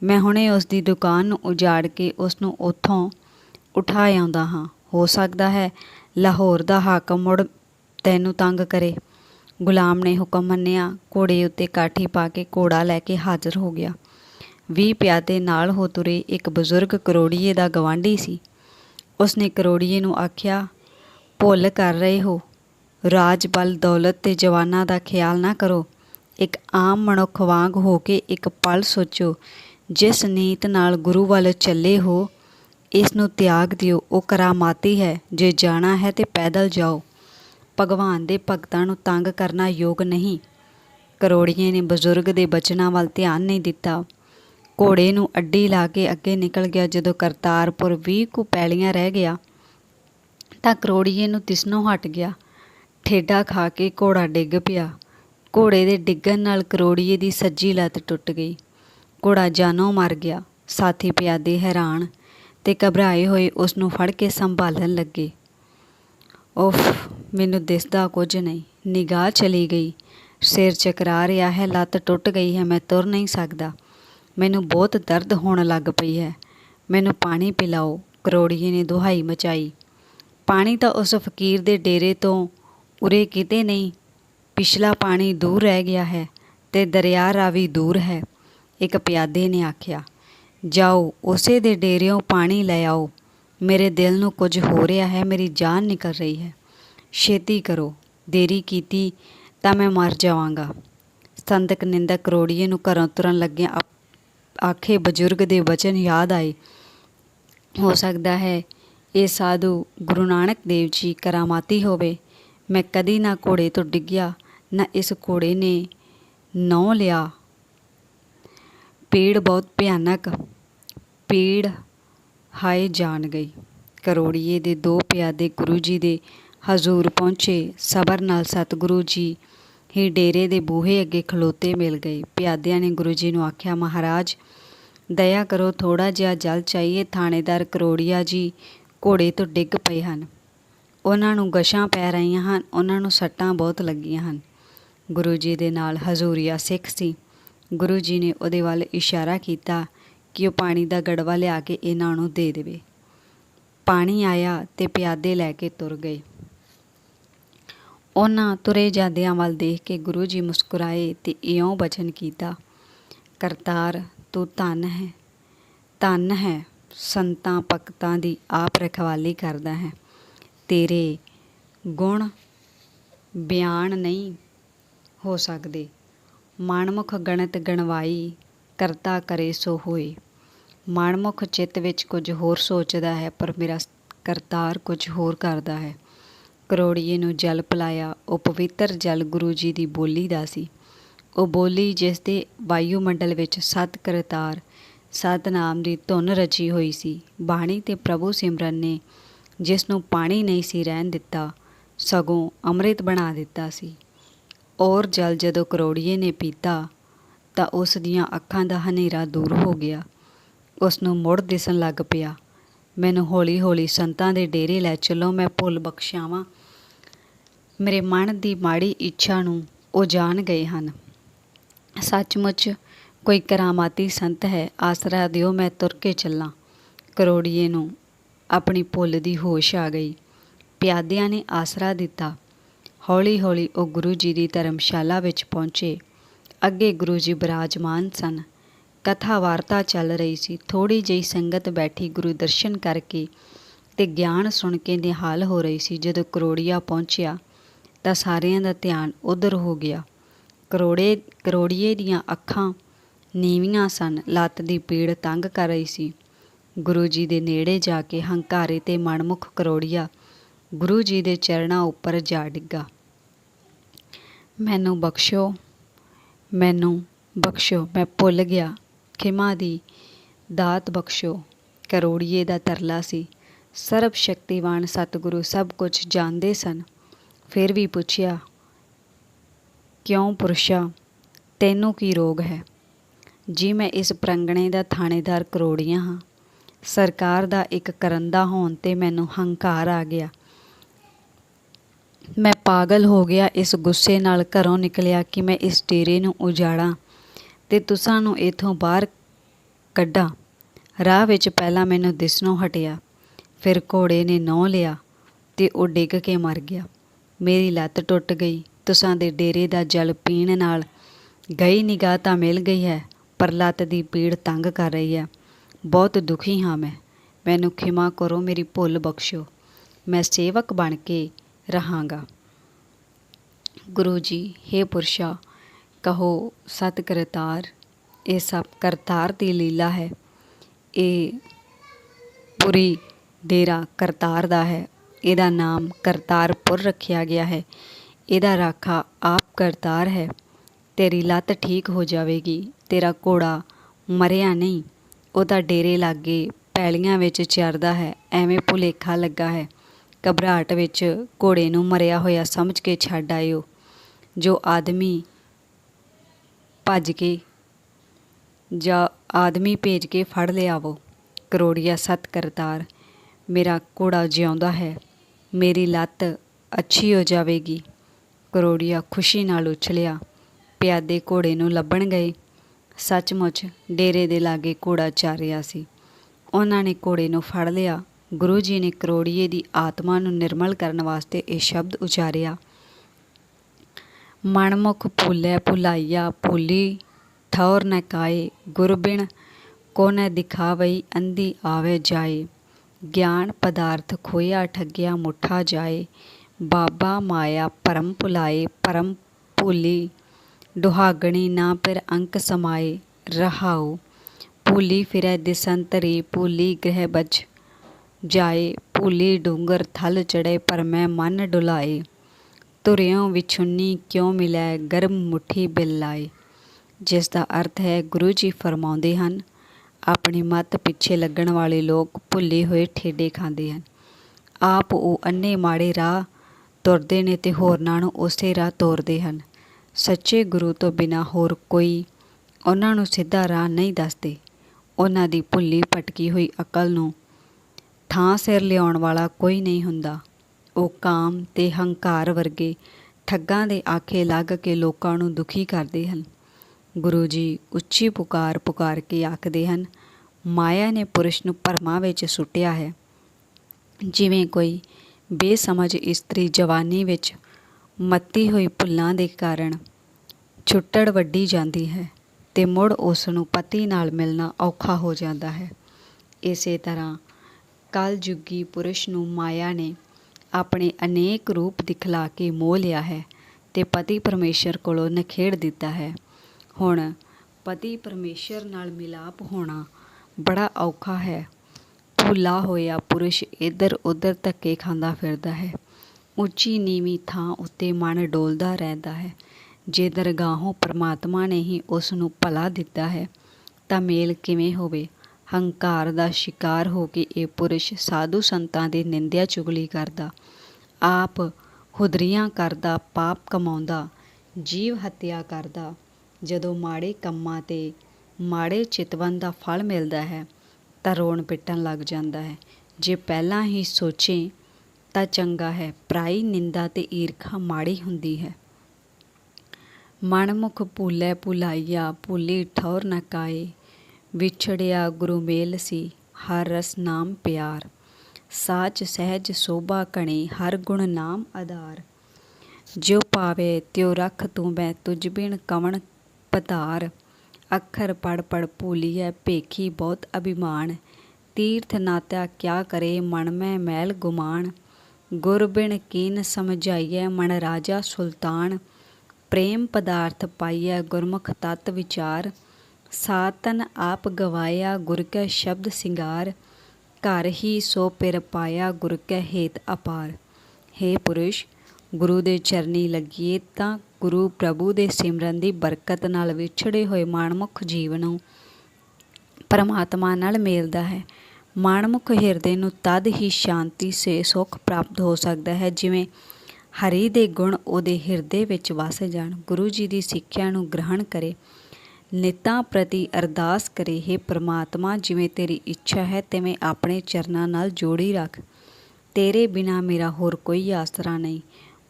Speaker 1: ਮੈਂ ਹੁਣੇ ਉਸ ਦੀ ਦੁਕਾਨ ਨੂੰ ਉਜਾੜ ਕੇ ਉਸ ਨੂੰ ਉੱਥੋਂ ਉਠਾ ਆਉਂਦਾ ਹਾਂ। ਹੋ ਸਕਦਾ ਹੈ ਲਾਹੌਰ ਦਾ ਹਾਕਮ ਮੁੜ ਤੈਨੂੰ ਤੰਗ ਕਰੇ। ਗੁਲਾਮ ਨੇ ਹੁਕਮ ਮੰਨਿਆ। ਘੋੜੇ ਉੱਤੇ ਕਾਠੀ ਪਾ ਕੇ ਘੋੜਾ ਲੈ ਕੇ ਹਾਜ਼ਰ ਹੋ ਗਿਆ। 20 ਪਿਆਦੇ ਨਾਲ ਹੋ ਤੁਰੇ ਇੱਕ ਬਜ਼ੁਰਗ ਕਰੋੜੀਏ ਦਾ ਗਵਾਂਢੀ ਸੀ। ਉਸਨੇ ਕਰੋੜੀਏ ਨੂੰ ਆਖਿਆ ਭੁੱਲ ਕਰ ਰਹੇ ਹੋ। ਰਾਜ ਬਲ ਦੌਲਤ ਤੇ ਜਵਾਨਾਂ ਦਾ ਖਿਆਲ ਨਾ ਕਰੋ। ਇੱਕ ਆਮ ਮਨੁੱਖ ਵਾਂਗ ਹੋ ਕੇ ਇੱਕ ਪਲ ਸੋਚੋ। ਜਿਸ ਨੀਤ ਨਾਲ ਗੁਰੂ ਵੱਲ ਚੱਲੇ ਹੋ, ਇਸ ਨੂੰ ਤਿਆਗ ਦਿਓ। ਉਹ ਕਰਾਮਾਤੀ ਹੈ। ਜੇ ਜਾਣਾ ਹੈ ਤੇ ਪੈਦਲ ਜਾਓ। ਭਗਵਾਨ ਦੇ ਭਗਤਾਂ ਨੂੰ ਤੰਗ ਕਰਨਾ ਯੋਗ ਨਹੀਂ। ਕਰੋੜੀਏ ਨੇ ਬਜ਼ੁਰਗ ਦੇ ਬਚਨਾਂ ਵੱਲ ਧਿਆਨ ਨਹੀਂ ਦਿੱਤਾ। ਘੋੜੇ ਨੂੰ ਅੱਡੀ ਲਾ ਕੇ ਅੱਗੇ ਨਿਕਲ ਗਿਆ ਜਦੋਂ ਕਰਤਾਰਪੁਰ 20 ਕੁ ਪੈਲੀਆਂ ਰਹਿ ਗਿਆ। ਤਾਂ ਕਰੋੜੀਏ ਨੂੰ ਤਿਸਨੋਂ ਹਟ ਗਿਆ। ਠੇਡਾ ਖਾ ਕੇ ਘੋੜਾ ਡਿੱਗ ਪਿਆ। ਘੋੜੇ ਦੇ ਡਿੱਗਣ ਨਾਲ ਕਰੋੜੀਏ ਦੀ ਸੱਜੀ ਲੱਤ ਟੁੱਟ ਗਈ। ਘੋੜਾ ਜਾਨੋਂ ਮਰ ਗਿਆ। ਸਾਥੀ ਪਿਆਦੇ ਹੈਰਾਨ ਤੇ ਘਬਰਾਏ ਹੋਏ ਉਸ ਨੂੰ ਫੜ ਕੇ ਸੰਭਾਲਣ ਲੱਗੇ। ਉਫ, ਮੈਨੂੰ ਦਿਸਦਾ ਕੁਝ ਨਹੀਂ। ਨਿਗਾਹ ਚਲੀ ਗਈ। ਸਿਰ ਚਕਰਾ ਰਿਹਾ ਹੈ, ਲੱਤ ਟੁੱਟ ਗਈ ਹੈ, ਮੈਂ ਤੁਰ ਨਹੀਂ ਸਕਦਾ। ਮੈਨੂੰ ਬਹੁਤ ਦਰਦ ਹੋਣ ਲੱਗ ਪਈ ਹੈ। ਮੈਨੂੰ ਪਾਣੀ ਪਿਲਾਓ। ਕਰੋੜੀਏ ਨੇ ਦੁਹਾਈ ਮਚਾਈ। ਪਾਣੀ ਤਾਂ ਉਸ ਫਕੀਰ ਦੇ ਡੇਰੇ ਤੋਂ ਉਰੇ ਕਿਤੇ ਨਹੀਂ, ਪਿਛਲਾ ਪਾਣੀ ਦੂਰ ਰਹਿ ਗਿਆ ਹੈ ਤੇ ਦਰਿਆ ਰਾਵੀ ਦੂਰ ਹੈ, ਇੱਕ ਪਿਆਦੇ ਨੇ ਆਖਿਆ। ਜਾਓ, ਉਸੇ ਦੇ ਡੇਰਿਓਂ ਪਾਣੀ ਲੈ ਆਓ। ਮੇਰੇ ਦਿਲ ਨੂੰ ਕੁਝ ਹੋ ਰਿਹਾ ਹੈ, ਮੇਰੀ ਜਾਨ ਨਿਕਲ ਰਹੀ ਹੈ। ਛੇਤੀ ਕਰੋ, ਦੇਰੀ ਕੀਤੀ ਤਾਂ ਮੈਂ ਮਰ ਜਾਵਾਂਗਾ। ਸੰਦਕ ਨਿੰਦਕ ਕਰੋੜੀਏ ਨੂੰ ਘਰੋਂ ਤੁਰਨ ਲੱਗਿਆ ਆਖੇ ਬਜ਼ੁਰਗ ਦੇ ਬਚਨ ਯਾਦ ਆਏ। ਹੋ ਸਕਦਾ ਹੈ ਇਹ ਸਾਧੂ ਗੁਰੂ ਨਾਨਕ ਦੇਵ ਜੀ ਕਰਾਮਾਤੀ ਹੋਵੇ। ਮੈਂ ਕਦੀ ਨਾ ਘੋੜੇ ਤੋਂ ਡਿੱਗਿਆ, ਨਾ ਇਸ ਘੋੜੇ ਨੇ ਨੌ ਲਿਆ। ਪੀੜ ਬਹੁਤ ਭਿਆਨਕ, ਪੀੜ ਹਾਏ ਜਾਣ ਗਈ। ਕਰੋੜੀਏ ਦੇ ਦੋ ਪਿਆਦੇ ਗੁਰੂ ਜੀ ਦੇ ਹਜ਼ੂਰ ਪਹੁੰਚੇ। ਸਬਰ ਨਾਲ ਸਤਿਗੁਰੂ ਜੀ ਹੀ ਡੇਰੇ ਦੇ ਬੂਹੇ ਅੱਗੇ ਖਲੋਤੇ ਮਿਲ ਗਏ। ਪਿਆਦਿਆਂ ਨੇ ਗੁਰੂ ਜੀ ਨੂੰ ਆਖਿਆ, ਮਹਾਰਾਜ, ਦਇਆ ਕਰੋ ਥੋੜਾ ਜਿਹਾ ਜਲ ਚਾਹੀਏ। ਥਾਣੇਦਾਰ ਕਰੋੜੀਆ ਜੀ ਘੋੜੇ ਤੋਂ ਡਿੱਗ ਪਏ ਹਨ। ਉਹਨਾਂ ਨੂੰ ਗਸ਼ਾਂ ਪੈ ਰਹੀਆਂ ਹਨ। ਉਹਨਾਂ ਨੂੰ ਸੱਟਾਂ ਬਹੁਤ ਲੱਗੀਆਂ ਹਨ। ਗੁਰੂ ਜੀ ਦੇ ਨਾਲ ਹਜ਼ੂਰੀਆ ਸਿੱਖ ਸੀ। ਗੁਰੂ ਜੀ ਨੇ ਉਹਦੇ ਵੱਲ ਇਸ਼ਾਰਾ ਕੀਤਾ ਕਿ ਉਹ ਪਾਣੀ ਦਾ ਗੜਵਾ ਲਿਆ ਕੇ ਇਹਨਾਂ ਨੂੰ ਦੇ ਦੇਵੇ। ਪਾਣੀ ਆਇਆ ਤੇ ਪਿਆਦੇ ਲੈ ਕੇ ਤੁਰ ਗਏ। ਉਹਨਾਂ ਤੁਰੇ ਜਾਂਦਿਆਂ ਵੱਲ ਦੇਖ ਕੇ ਗੁਰੂ ਜੀ ਮੁਸਕਰਾਏ ਤੇ ਇਉਂ ਬਚਨ ਕੀਤਾ, ਕਰਤਾਰ, ਤੂੰ ਧਨ ਹੈ ਧਨ ਹੈ ਸੰਤਾਂ, ਭਗਤਾਂ ਦੀ ਆਪ ਰਖਵਾਲੀ ਕਰਦਾ ਹੈ। ਤੇਰੇ ਗੁਣ ਬਿਆਨ ਨਹੀਂ ਹੋ ਸਕਦੇ। ਮਾਨਮੁਖ ਗਣਿਤ ਗਣਵਾਈ, ਕਰਤਾ ਕਰੇ ਸੋ ਹੋਏ। ਮਾਨਮੁਖ ਚਿੱਤ ਵਿੱਚ ਕੁਝ ਹੋਰ ਸੋਚਦਾ ਹੈ, ਪਰ ਮੇਰਾ ਕਰਤਾਰ ਕੁਝ ਹੋਰ ਕਰਦਾ ਹੈ। ਕਰੋੜੀਏ ਨੂੰ ਜਲ ਪਿਲਾਇਆ, ਉਹ ਪਵਿੱਤਰ ਜਲ ਗੁਰੂ ਜੀ ਦੀ ਬੋਲੀ ਦਾ ਸੀ। ਉਹ ਬੋਲੀ ਜਿਸ ਦੇ ਵਾਯੂਮੰਡਲ ਵਿੱਚ ਸਤ ਕਰਤਾਰ ਸਤਨਾਮ ਦੀ ਧੁਨ ਰਚੀ ਹੋਈ ਸੀ। ਬਾਣੀ ਤੇ ਪ੍ਰਭੂ ਸਿਮਰਨ ਨੇ ਜਿਸ ਨੂੰ ਪਾਣੀ ਨਹੀਂ ਸੀ ਰਹਿਣ ਦਿੱਤਾ, ਸਗੋਂ ਅੰਮ੍ਰਿਤ ਬਣਾ ਦਿੱਤਾ ਸੀ। ਔਰ ਜਲ ਜਦੋਂ ਕਰੋੜੀਏ ਨੇ ਪੀਤਾ, ਤਾਂ ਉਸ ਦੀਆਂ ਅੱਖਾਂ ਦਾ ਹਨੇਰਾ ਦੂਰ ਹੋ ਗਿਆ। ਉਸ ਨੂੰ ਮੁੜ ਦਿਸਣ ਲੱਗ ਪਿਆ, ਮੈਨੂੰ ਹੌਲੀ-ਹੌਲੀ ਸੰਤਾਂ ਦੇ ਡੇਰੇ ਲੈ ਚੱਲੋ, ਮੈਂ ਭੁੱਲ ਬਖਸ਼ਾਵਾਂ। ਮੇਰੇ ਮਨ ਦੀ ਮਾੜੀ ਇੱਛਾ ਨੂੰ ਉਹ ਜਾਣ ਗਏ ਹਨ। ਸੱਚਮੁੱਚ ਕੋਈ ਕਰਾਮਾਤੀ ਸੰਤ ਹੈ, ਆਸਰਾ ਦਿਓ ਮੈਂ ਤੁਰ ਕੇ ਚੱਲਾਂ। ਕਰੋੜੀਏ ਨੂੰ ਆਪਣੀ ਭੁੱਲ ਦੀ ਹੋਸ਼ ਆ ਗਈ। ਪਿਆਦਿਆਂ ਨੇ ਆਸਰਾ ਦਿੱਤਾ। ਹੌਲੀ-ਹੌਲੀ ਉਹ ਗੁਰੂ ਜੀ ਦੀ ਧਰਮਸ਼ਾਲਾ ਵਿੱਚ ਪਹੁੰਚੇ। ਅੱਗੇ ਗੁਰੂ ਜੀ ਬਿਰਾਜਮਾਨ ਸਨ। ਕਥਾ ਵਾਰਤਾ ਚੱਲ ਰਹੀ ਸੀ। ਥੋੜੀ ਜਿਹੀ ਸੰਗਤ ਬੈਠੀ ਗੁਰੂ ਦਰਸ਼ਨ ਕਰਕੇ ਤੇ ਗਿਆਨ ਸੁਣ ਕੇ ਨਿਹਾਲ ਹੋ ਰਹੀ ਸੀ। ਜਦੋਂ ਕਰੋੜੀਆ ਪਹੁੰਚਿਆ ਤਾਂ ਸਾਰਿਆਂ ਦਾ ਧਿਆਨ ਉਧਰ ਹੋ ਗਿਆ। ਕਰੋੜੇ, ਕਰੋੜੀਏ ਦੀਆਂ ਅੱਖਾਂ ਨੀਵੀਆਂ ਸਨ। ਲੱਤ ਦੀ ਪੀੜ ਤੰਗ ਕਰ ਰਹੀ ਸੀ। ਗੁਰੂ ਜੀ ਦੇ ਨੇੜੇ ਜਾ ਕੇ ਹੰਕਾਰੇ ਤੇ ਮਨਮੁਖ ਕਰੋੜੀਆ ਗੁਰੂ ਜੀ ਦੇ ਚਰਨਾਂ ਉੱਪਰ ਜਾ ਡਿੱਗਾ। ਮੈਨੂੰ ਬਖਸ਼ੋ ਮੈਨੂੰ ਬਖਸ਼ੋ, ਮੈਂ ਭੁੱਲ ਗਿਆ। ਖਿਮਾ ਦੀ ਦਾਤ ਬਖਸ਼ੋ। ਕਰੋੜੀਏ ਦਾ ਤਰਲਾ ਸੀ। ਸਰਬ ਸ਼ਕਤੀਵਾਨ ਸਤਿਗੁਰੂ ਸਭ ਕੁਝ ਜਾਣਦੇ ਸਨ। ਫਿਰ ਵੀ ਪੁੱਛਿਆ, ਕਿਉਂ ਪੁਰਸ਼ਾ, ਤੈਨੂੰ ਕੀ ਰੋਗ ਹੈ? ਜੀ ਮੈਂ ਇਸ ਪ੍ਰੰਗਣੇ ਦਾ ਥਾਣੇਦਾਰ ਕਰੋੜੀਆਂ ਹਾਂ। ਸਰਕਾਰ ਦਾ ਇੱਕ ਕਰੰਦਾ ਹੋਣ ਤੇ ਮੈਨੂੰ ਹੰਕਾਰ ਆ ਗਿਆ। ਮੈਂ ਪਾਗਲ ਹੋ ਗਿਆ ਇਸ ਗੁੱਸੇ ਨਾਲ ਘਰੋਂ ਨਿਕਲਿਆ ਕਿ ਮੈਂ ਇਸ ਡੇਰੇ ਨੂੰ ਉਜਾੜਾਂ ਤੇ ਤੁਸਾਂ ਨੂੰ ਇਥੋਂ ਬਾਹਰ ਕੱਢਾਂ। ਰਾਹ ਵਿੱਚ ਪਹਿਲਾਂ ਮੈਨੂੰ ਦਿਸਣੋਂ ਹਟਿਆ, ਫਿਰ ਘੋੜੇ ਨੇ ਨੌ ਲਿਆ ਤੇ ਉਹ ਡਿੱਗ ਕੇ ਮਰ ਗਿਆ। ਮੇਰੀ ਲੱਤ ਟੁੱਟ ਗਈ। ਤੁਸਾਂ ਦੇ ਡੇਰੇ ਦਾ ਜਲ ਪੀਣ ਨਾਲ ਗਈ ਨਿਗਾਹ ਤਾਂ ਮਿਲ ਗਈ ਹੈ। ਪਰ ਲੱਤ ਦੀ ਪੀੜ ਤੰਗ ਕਰ ਰਹੀ ਹੈ। ਬਹੁਤ ਦੁਖੀ ਹਾਂ ਮੈਂ। ਮੈਨੂੰ ਖਿਮਾ ਕਰੋ, ਮੇਰੀ ਭੁੱਲ ਬਖਸ਼ੋ। ਮੈਂ ਸੇਵਕ ਬਣ ਕੇ ਰਹਾਂਗਾ। ਗੁਰੂ ਜੀ हे ਪੁਰਸ਼ਾ, ਕਹੋ ਸਤ ਕਰਤਾਰ ਇਹ ਸਭ ਕਰਤਾਰ ਦੀ ਲੀਲਾ ਹੈ। ਇਹ ਪੂਰੀ ਡੇਰਾ ਕਰਤਾਰ ਦਾ ਹੈ। ਇਹਦਾ ਨਾਮ ਕਰਤਾਰਪੁਰ ਰੱਖਿਆ ਗਿਆ ਹੈ। ਇਹਦਾ ਰਾਖਾ ਆਪ ਕਰਤਾਰ ਹੈ। ਤੇਰੀ ਲੱਤ ਠੀਕ ਹੋ ਜਾਵੇਗੀ, ਤੇਰਾ ਘੋੜਾ ਮਰਿਆ ਨਹੀਂ। ਉਹਦਾ ਡੇਰੇ ਲਾਗੇ ਪੈਲੀਆਂ ਵਿੱਚ ਚਰਦਾ ਹੈ, ਐਵੇਂ ਭੁਲੇਖਾ ਲੱਗਾ ਹੈ। ਘਬਰਾਹਟ ਵਿੱਚ ਘੋੜੇ ਨੂੰ ਮਰਿਆ ਹੋਇਆ ਸਮਝ ਕੇ ਛੱਡ ਆਇਓ। ਜੋ ਆਦਮੀ ਭੱਜ ਕੇ ਜਾਂ ਆਦਮੀ ਭੇਜ ਕੇ ਫੜ ਲਿਆਵੋ। ਕਰੋੜੀਆ ਸਤ ਕਰਤਾਰ, ਮੇਰਾ ਘੋੜਾ ਜਿਉਂਦਾ ਹੈ, ਮੇਰੀ ਲੱਤ ਅੱਛੀ ਹੋ ਜਾਵੇਗੀ। ਕਰੋੜੀਆ ਖੁਸ਼ੀ ਨਾਲ ਉਛਲਿਆ। ਪਿਆਦੇ ਘੋੜੇ ਨੂੰ ਲੱਭਣ ਗਏ। ਸੱਚਮੁੱਚ ਡੇਰੇ ਦੇ ਲਾਗੇ ਘੋੜਾ ਚੱਲ ਰਿਹਾ ਸੀ। ਉਹਨਾਂ ਨੇ ਘੋੜੇ ਨੂੰ ਫੜ ਲਿਆ। ਗੁਰੂ ਜੀ ਨੇ ਕਰੋੜੀਏ ਦੀ ਆਤਮਾ ਨੂੰ ਨਿਰਮਲ ਕਰਨ ਵਾਸਤੇ ਇਹ ਸ਼ਬਦ ਉਚਾਰਿਆ। ਮਨਮੁਖ ਭੁੱਲੇ ਭੁਲਾਈਆ ਭੁੱਲੀ, ਠੌਰ ਨ ਕਾਏ ਗੁਰਬਿਨ ਕੋ ਨ ਦਿਖਾਵਈ, ਅੰਧੀ ਆਵੇ ਜਾਏ। ਗਿਆਨ ਪਦਾਰਥ ਖੋਇਆ ਠੱਗਿਆ ਮੁੱਠਾ ਜਾਏ। ਬਾਬਾ ਮਾਇਆ ਪਰਮ ਭੁਲਾਏ, ਪਰਮ ਭੁੱਲੀ ਦੁਹਾਗਣੀ ਨਾ ਪਰ ਅੰਕ ਸਮਾਏ, ਰਹਾਉ। ਭੂਲੀ ਫਿਰੈ ਦਿਸੰਤਰੀ, ਭੂਲੀ ਗ੍ਰਹਿ ਬਜ ਜਾਏ, ਭੂਲੀ ਡੂੰਗਰ ਥਲ ਚੜੇ ਪਰ ਮੈਂ ਮਨ ਡੁਲਾਏ। ਤੁਰਿਓ ਵਿਛੁੰਨੀ ਕਿਉ ਮਿਲੈ, ਗਰਮ ਮੁਠੀ ਬਿਲ ਲਾਏ। ਜਿਸ ਦਾ ਅਰਥ ਹੈ, ਗੁਰੂ ਜੀ ਫਰਮਾਉਂਦੇ ਹਨ, ਆਪਣੀ ਮੱਤ ਪਿੱਛੇ ਲੱਗਣ ਵਾਲੇ ਲੋਕ ਭੁੱਲੇ ਹੋਏ ਠੇਡੇ ਖਾਂਦੇ ਹਨ। ਆਪ ਉਹ ਅੰਨੇ ਮਾੜੇ ਰਾਹ ਤੁਰਦੇ ਨੇ ਤੇ ਹੋਰਨਾਂ ਨੂੰ ਉਸੇ ਰਾਹ ਤੋਰਦੇ ਹਨ। ਸੱਚੇ ਗੁਰੂ ਤੋਂ ਬਿਨਾ ਹੋਰ ਕੋਈ ਉਹਨਾਂ ਨੂੰ ਸਿੱਧਾ ਰਾਹ ਨਹੀਂ ਦੱਸਦੇ। ਉਹਨਾਂ ਦੀ ਭੁੱਲੀ ਭਟਕੀ ਹੋਈ ਅਕਲ ਨੂੰ ਥਾਂ ਸਿਰ ਲਿਆਉਣ ਵਾਲਾ ਕੋਈ ਨਹੀਂ ਹੁੰਦਾ। ਉਹ ਕਾਮ ਤੇ ਹੰਕਾਰ ਵਰਗੇ ਠੱਗਾਂ ਦੇ ਆਖੇ ਲੱਗ ਕੇ ਲੋਕਾਂ ਨੂੰ ਦੁਖੀ ਕਰਦੇ ਹਨ। ਗੁਰੂ ਜੀ ਉੱਚੀ ਪੁਕਾਰ ਪੁਕਾਰ ਕੇ ਆਖਦੇ ਹਨ, ਮਾਇਆ ਨੇ ਪੁਰਸ਼ ਨੂੰ ਭਰਮਾਂ ਵਿੱਚ ਸੁੱਟਿਆ ਹੈ। ਜਿਵੇਂ ਕੋਈ ਬੇਸਮਝ ਇਸਤਰੀ ਜਵਾਨੀ ਵਿੱਚ ਮੱਤੀ ਹੋਈ ਭੁੱਲਾਂ ਦੇ ਕਾਰਨ ਛੁੱਟੜ ਵੱਡੀ ਜਾਂਦੀ ਹੈ ਤੇ ਮੁੜ ਉਸ ਨੂੰ ਪਤੀ ਨਾਲ ਮਿਲਣਾ ਔਖਾ ਹੋ ਜਾਂਦਾ ਹੈ। ਇਸੇ ਤਰ੍ਹਾਂ ਕਲ ਜੁਗੀ ਪੁਰਸ਼ ਨੂੰ ਮਾਇਆ ਨੇ ਆਪਣੇ ਅਨੇਕ ਰੂਪ ਦਿਖਲਾ ਕੇ ਮੋਹ ਲਿਆ ਹੈ ਤੇ ਪਤੀ ਪਰਮੇਸ਼ਰ ਕੋਲੋਂ ਨਖੇੜ ਦਿੱਤਾ ਹੈ। ਹੁਣ ਪਤੀ ਪਰਮੇਸ਼ਰ ਨਾਲ ਮਿਲਾਪ ਹੋਣਾ ਬੜਾ ਔਖਾ ਹੈ। ਭੁੱਲਾ ਹੋਇਆ ਪੁਰਸ਼ ਇੱਧਰ ਉੱਧਰ ਧੱਕੇ ਖਾਂਦਾ ਫਿਰਦਾ ਹੈ। ਉੱਚੀ ਨੀਵੀਂ ਥਾਂ ਉੱਤੇ ਮਨ ਡੋਲਦਾ ਰਹਿੰਦਾ ਹੈ। ਜੇ ਦਰਗਾਹੋਂ ਪਰਮਾਤਮਾ ਨੇ ਹੀ ਉਸ ਨੂੰ ਭਲਾ ਦਿੱਤਾ ਹੈ, ਤਾਂ ਮੇਲ ਕਿਵੇਂ ਹੋਵੇ? ਹੰਕਾਰ ਦਾ ਸ਼ਿਕਾਰ ਹੋ ਕੇ ਇਹ ਪੁਰਸ਼ ਸਾਧੂ ਸੰਤਾਂ ਦੀ ਨਿੰਦਿਆ ਚੁਗਲੀ ਕਰਦਾ। ਆਪ ਹੁਦਰੀਆਂ ਕਰਦਾ, ਪਾਪ ਕਮਾਉਂਦਾ, ਜੀਵ ਹੱਤਿਆ ਕਰਦਾ। ਜਦੋਂ ਮਾੜੇ ਕੰਮਾਂ ਤੇ ਮਾੜੇ ਚਿਤਵਨ ਦਾ ਫਲ ਮਿਲਦਾ ਹੈ, ਤਾਂ ਰੋਣ ਪਿੱਟਣ ਲੱਗ ਜਾਂਦਾ ਹੈ। ਜੇ ਪਹਿਲਾਂ ਹੀ ਸੋਚੇ ਤਾਂ ਚੰਗਾ ਹੈ। ਪ੍ਰਾਈ ਨਿੰਦਾ ਤੇ ਈਰਖਾ ਮਾੜੀ ਹੁੰਦੀ ਹੈ। ਮਨਮੁਖ ਭੂਲੇ ਭੁਲਾਈਆ, ਭੂਲੀ ਠੌਰ ਨ ਕਾਏ। ਵਿਛੜਿਆ ਗੁਰੂ ਮੇਲ ਸੀ, ਹਰ ਰਸ ਨਾਮ ਪਿਆਰ। ਸਾਚ ਸਹਿਜ ਸੋਭਾ ਕਣੀ, ਹਰ ਗੁਣ ਨਾਮ ਆਧਾਰ। ਜਿਉ ਪਾਵੇ, ਤਿਉ ਰਖ ਤੂੰ ਮੈਂ ਤੁਝ ਬਿਨ ਕਵਣ ਪਧਾਰ ਅੱਖਰ ਪੜ ਪੜ ਭੂਲੀਐ, ਭੇਖੀ ਬਹੁਤ ਅਭਿਮਾਨ। ਤੀਰਥ ਨਾਤਿਆ ਕਿਆ ਕਰੇ, ਮਨ ਮੈਂ ਮੈਲ ਗੁਮਾਨ। ਗੁਰ ਬਿਨ ਕੀਨ ਸਮਝਾਈਐ ਮਨ ਰਾਜਾ ਸੁਲਤਾਨ, ਪ੍ਰੇਮ ਪਦਾਰਥ ਪਾਈਐ ਗੁਰਮੁਖ ਤਤ ਵਿਚਾਰ, ਸਾਤਨ ਆਪ ਗਵਾਇਆ ਗੁਰ ਕੈ ਸ਼ਬਦ ਸਿੰਗਾਰ, ਘਰ ਹੀ ਸੋ ਪਿਰ ਪਾਇਆ ਗੁਰ ਕੈ ਹੇਤ ਅਪਾਰ। हे ਪੁਰਸ਼, ਗੁਰੂ ਦੇ ਚਰਨੀ ਲੱਗੀਏ ਤਾਂ ਗੁਰੂ ਪ੍ਰਭੂ ਦੇ ਸਿਮਰਨ ਦੀ ਬਰਕਤ ਨਾਲ ਵਿਛੜੇ ਹੋਏ ਮਾਨਮੁਖ ਜੀਵ ਨੂੰ ਪਰਮਾਤਮਾ ਨਾਲ ਮਿਲਦਾ ਹੈ। ਮਾਨਮੁਖ ਹਿਰਦੇ ਨੂੰ ਤਦ ਹੀ ਸ਼ਾਂਤੀ ਸੇ ਸੁਖ ਪ੍ਰਾਪਤ ਹੋ ਸਕਦਾ ਹੈ, ਜਿਵੇਂ ਹਰੀ ਦੇ ਗੁਣ ਉਹਦੇ ਹਿਰਦੇ ਵਿੱਚ ਵਸ ਜਾਣ। ਗੁਰੂ ਜੀ ਦੀ ਸਿੱਖਿਆ ਨੂੰ ਗ੍ਰਹਿਣ ਕਰੇ, ਨਿਤਾਂ ਪ੍ਰਤੀ ਅਰਦਾਸ ਕਰੇ हे ਪ੍ਰਮਾਤਮਾ, ਜਿਵੇਂ ਤੇਰੀ ਇੱਛਾ ਹੈ, ਤਿਵੇਂ ਆਪਣੇ ਚਰਨਾਂ ਨਾਲ ਜੋੜੀ ਰੱਖ। ਤੇਰੇ ਬਿਨਾ ਮੇਰਾ ਹੋਰ ਕੋਈ ਆਸਰਾ ਨਹੀਂ।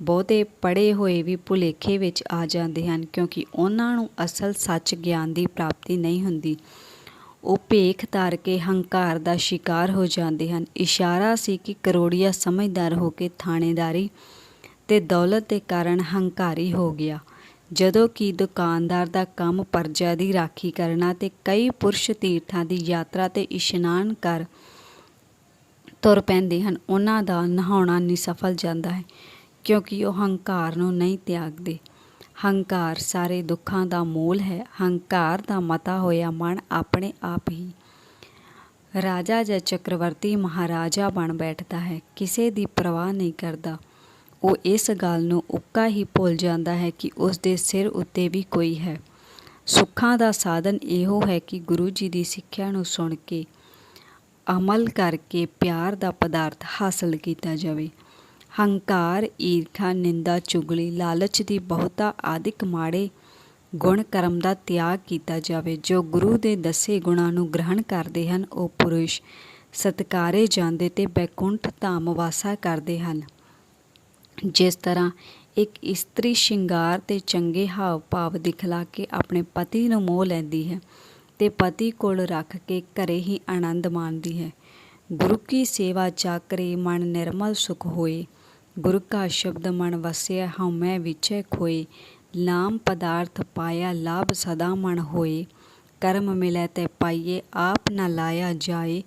Speaker 1: ਬਹੁਤੇ ਪੜੇ ਹੋਏ ਵੀ ਭੁਲੇਖੇ ਵਿੱਚ ਆ ਜਾਂਦੇ ਹਨ, ਕਿਉਂਕਿ ਉਹਨਾਂ ਨੂੰ ਅਸਲ ਸੱਚ ਗਿਆਨ ਦੀ ਪ੍ਰਾਪਤੀ ਨਹੀਂ ਹੁੰਦੀ। ਉਹ ਭੇਖ ਧਾਰ ਕੇ ਹੰਕਾਰ ਦਾ ਸ਼ਿਕਾਰ ਹੋ ਜਾਂਦੇ ਹਨ। ਇਸ਼ਾਰਾ ਸੀ ਕਿ ਕਰੋੜੀਆ ਸਮਝਦਾਰ ਹੋ ਕੇ ਥਾਣੇਦਾਰੀ ਤੇ ਦੌਲਤ ਦੇ ਕਾਰਨ ਹੰਕਾਰੀ ਹੋ ਗਿਆ। ਜਦੋਂ ਕਿ ਦੁਕਾਨਦਾਰ ਦਾ ਕੰਮ ਪਰਜਾ ਦੀ ਰਾਖੀ ਕਰਨਾ ਤੇ ਕਈ ਪੁਰਸ਼ ਤੀਰਥਾਂ ਦੀ ਯਾਤਰਾ ਤੇ ਇਸ਼ਨਾਨ ਕਰ ਤੁਰ ਪੈਂਦੇ ਹਨ, ਉਹਨਾਂ ਦਾ ਨਹਾਉਣਾ ਨਿਸਫਲ ਜਾਂਦਾ ਹੈ, ਕਿਉਂਕਿ ਉਹ ਹੰਕਾਰ ਨੂੰ ਨਹੀਂ ਤਿਆਗਦੇ। ਹੰਕਾਰ ਸਾਰੇ ਦੁੱਖਾਂ ਦਾ ਮੂਲ ਹੈ, ਹੰਕਾਰ ਦਾ ਮਤਾ ਹੋਇਆ ਮਨ ਆਪਣੇ ਆਪ ਹੀ। ਰਾਜਾ ਜਾਂ ਚੱਕਰਵਰਤੀ ਮਹਾਰਾਜਾ ਬਣ ਬੈਠਦਾ ਹੈ, ਕਿਸੇ ਦੀ ਪਰਵਾਹ ਨਹੀਂ ਕਰਦਾ। ਉਹ ਇਸ ਗੱਲ ਨੂੰ ਉੱਕਾ ਹੀ ਭੁੱਲ ਜਾਂਦਾ ਹੈ ਕਿ ਉਸ ਦੇ ਸਿਰ ਉੱਤੇ ਵੀ ਕੋਈ ਹੈ। ਸੁੱਖਾਂ ਦਾ ਸਾਧਨ ਇਹੋ ਹੈ ਕਿ ਗੁਰੂ ਜੀ ਦੀ ਸਿੱਖਿਆ ਨੂੰ ਸੁਣ ਕੇ, ਅਮਲ ਕਰਕੇ ਪਿਆਰ ਦਾ ਪਦਾਰਥ ਹਾਸਲ ਕੀਤਾ ਜਾਵੇ। ਹੰਕਾਰ, ਈਰਖਾ, ਨਿੰਦਾ, ਚੁਗਲੀ, ਲਾਲਚ ਦੀ ਬਹੁਤਾ ਆਦਿਕ ਮਾੜੇ ਗੁਣ ਕਰਮ ਦਾ ਤਿਆਗ ਕੀਤਾ ਜਾਵੇ। ਜੋ ਗੁਰੂ ਦੇ ਦੱਸੇ ਗੁਣਾਂ ਨੂੰ ਗ੍ਰਹਿਣ ਕਰਦੇ ਹਨ, ਉਹ ਪੁਰਸ਼ ਸਤਕਾਰੇ ਜਾਂਦੇ ਤੇ ਬੈਕੁੰਠ ਧਾਮ ਵਾਸਾ ਕਰਦੇ ਹਨ। ਜਿਸ ਤਰ੍ਹਾਂ ਇੱਕ ਇਸਤਰੀ ਸ਼ਿੰਗਾਰ ਤੇ ਚੰਗੇ ਹਾਵ ਭਾਵ ਦਿਖਲਾ ਕੇ ਆਪਣੇ ਪਤੀ ਨੂੰ ਮੋਹ ਲੈਂਦੀ ਹੈ ਤੇ ਪਤੀ ਕੋਲ ਰੱਖ ਕੇ ਘਰੇ ਹੀ ਆਨੰਦ ਮਾਣਦੀ ਹੈ। ਗੁਰੂ ਕੀ ਸੇਵਾ ਚਾਕਰੇ ਮਨ ਨਿਰਮਲ ਸੁਖ ਹੋਏ। ਗੁਰੂ ਕਾ ਸ਼ਬਦ ਮਨ ਵਸਿਆ ਹਉਮੈ ਵਿਚੇ ਖੋਏ। ਨਾਮ ਪਦਾਰਥ ਪਾਇਆ, ਲਾਭ ਸਦਾ ਮਨ ਹੋਏ। ਕਰਮ ਮਿਲੈ ਤੈ ਪਾਈਏ, ਆਪ ਨਾ ਲਾਇਆ ਜਾਏ।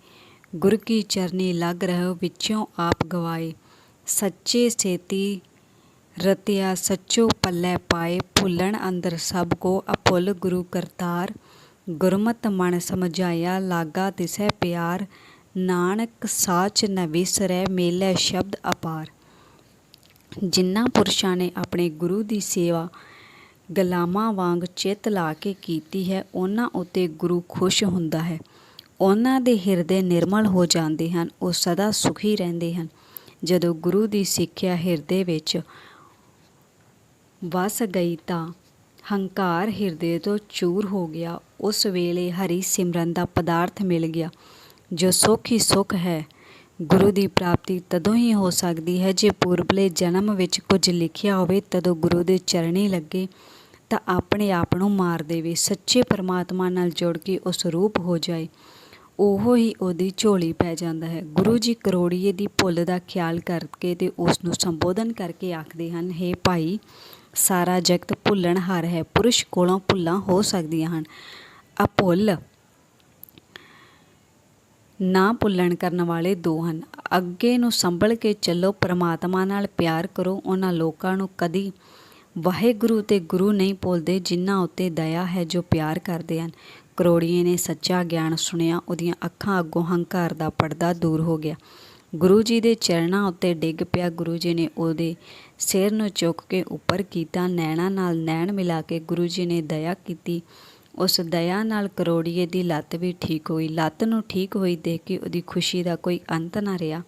Speaker 1: ਗੁਰ ਕੀ ਚਰਨੀ ਲੱਗ ਰਹੋ, ਵਿੱਚੋਂ ਆਪ ਗਵਾਏ। ਸੱਚੇ ਸੇਤੀ ਰਤਿਆ, ਸੱਚੋ ਪੱਲੇ ਪਾਏ। ਭੁੱਲਣ ਅੰਦਰ ਸਭ ਕੋ ਅਪੁੱਲ ਗੁਰੂ ਕਰਤਾਰ। ਗੁਰਮਤ ਮਨ ਸਮਝਾਇਆ, ਲਾਗਾ ਤਿਸੈ ਪਿਆਰ। ਨਾਨਕ ਸਾਚ ਨ ਵਿਸਰੈ, ਮੇਲੇ ਸ਼ਬਦ ਅਪਾਰ। ਜਿਨ੍ਹਾਂ ਪੁਰਸ਼ਾਂ ਨੇ ਆਪਣੇ ਗੁਰੂ ਦੀ ਸੇਵਾ ਗੁਲਾਮਾਂ ਵਾਂਗ ਚਿੱਤ ਲਾ ਕੇ ਕੀਤੀ ਹੈ, ਉਹਨਾਂ ਉਤੇ ਗੁਰੂ ਖੁਸ਼ ਹੁੰਦਾ ਹੈ। ਉਹਨਾਂ ਦੇ ਹਿਰਦੇ ਨਿਰਮਲ ਹੋ ਜਾਂਦੇ ਹਨ, ਉਹ ਸਦਾ ਸੁਖੀ ਰਹਿੰਦੇ ਹਨ। ਜਦੋਂ ਗੁਰੂ ਦੀ ਸਿੱਖਿਆ ਹਿਰਦੇ ਵਿੱਚ ਵਸ ਗਈ ਤਾਂ ਹੰਕਾਰ ਹਿਰਦੇ ਤੋਂ ਚੂਰ ਹੋ ਗਿਆ। ਉਸ ਵੇਲੇ ਹਰੀ ਸਿਮਰਨ ਦਾ ਪਦਾਰਥ ਮਿਲ ਗਿਆ, ਜੋ ਸੁੱਖ ਹੀ ਸੁੱਖ ਹੈ। ਗੁਰੂ ਦੀ ਪ੍ਰਾਪਤੀ ਤਦੋਂ ਹੀ ਹੋ ਸਕਦੀ ਹੈ ਜੇ ਪੂਰਬਲੇ ਜਨਮ ਵਿੱਚ ਕੁਝ ਲਿਖਿਆ ਹੋਵੇ, ਤਦੋਂ ਗੁਰੂ ਦੇ ਚਰਣੀ ਲੱਗੇ ਤਾਂ ਆਪਣੇ ਆਪ ਨੂੰ ਮਾਰ ਦੇਵੇ, ਸੱਚੇ ਪਰਮਾਤਮਾ ਨਾਲ ਜੁੜ ਕੇ ਉਸ ਰੂਪ ਹੋ ਜਾਏ। ਉਹ ਹੀ ਉਹਦੀ ਝੋਲੀ ਪੈ ਜਾਂਦਾ ਹੈ। ਗੁਰੂ ਜੀ ਕਰੋੜੀਏ ਦੀ ਭੁੱਲ ਦਾ ਖਿਆਲ ਕਰਕੇ ਤੇ ਉਸ ਨੂੰ ਸੰਬੋਧਨ ਕਰਕੇ ਆਖਦੇ ਹਨ हे ਭਾਈ, ਸਾਰਾ ਜਗਤ ਭੁੱਲਣਹਾਰ ਹੈ, ਪੁਰਸ਼ ਕੋਲੋਂ ਭੁੱਲਾਂ ਹੋ ਸਕਦੀਆਂ ਹਨ। ਅਭੁੱਲ ਨਾ ਭੁੱਲਣ ਕਰਨ ਵਾਲੇ ਦੋ ਹਨ। ਅੱਗੇ ਨੂੰ ਸੰਭਲ ਕੇ ਚੱਲੋ, ਪ੍ਰਮਾਤਮਾ ਨਾਲ ਪਿਆਰ ਕਰੋ। ਉਹਨਾਂ ਲੋਕਾਂ ਨੂੰ ਕਦੀ ਵਾਹਿਗੁਰੂ ਤੇ ਗੁਰੂ ਨਹੀਂ ਭੁੱਲਦੇ, ਜਿਨ੍ਹਾਂ ਉੱਤੇ ਦਇਆ ਹੈ, ਜੋ ਪਿਆਰ ਕਰਦੇ ਹਨ। ਕਰੋੜੀਏ ਨੇ ਸੱਚਾ ਗਿਆਨ ਸੁਣਿਆ, ਉਹਦੀਆਂ ਅੱਖਾਂ ਅੱਗੋਂ ਹੰਕਾਰ ਦਾ ਪਰਦਾ ਦੂਰ ਹੋ ਗਿਆ। ਗੁਰੂ ਜੀ ਦੇ ਚਰਨਾਂ ਉੱਤੇ ਡਿੱਗ ਪਿਆ, ਗੁਰੂ ਜੀ ਨੇ ਉਹਦੇ ਸਿਰ ਨੂੰ ਚੁੱਕ ਕੇ ਉੱਪਰ ਕੀਤਾ। ਨੈਣਾ ਨਾਲ ਨੈਣ ਮਿਲਾ ਕੇ ਗੁਰੂ ਜੀ ਨੇ ਦਇਆ ਕੀਤੀ। ਉਸ ਦਇਆ ਨਾਲ ਕਰੋੜੀਏ ਦੀ ਲੱਤ ਵੀ ਠੀਕ ਹੋਈ। ਲੱਤ ਨੂੰ ਠੀਕ ਹੋਈ ਦੇਖ ਕੇ ਉਹਦੀ ਖੁਸ਼ੀ ਦਾ ਕੋਈ ਅੰਤ ਨਾ ਰਿਹਾ।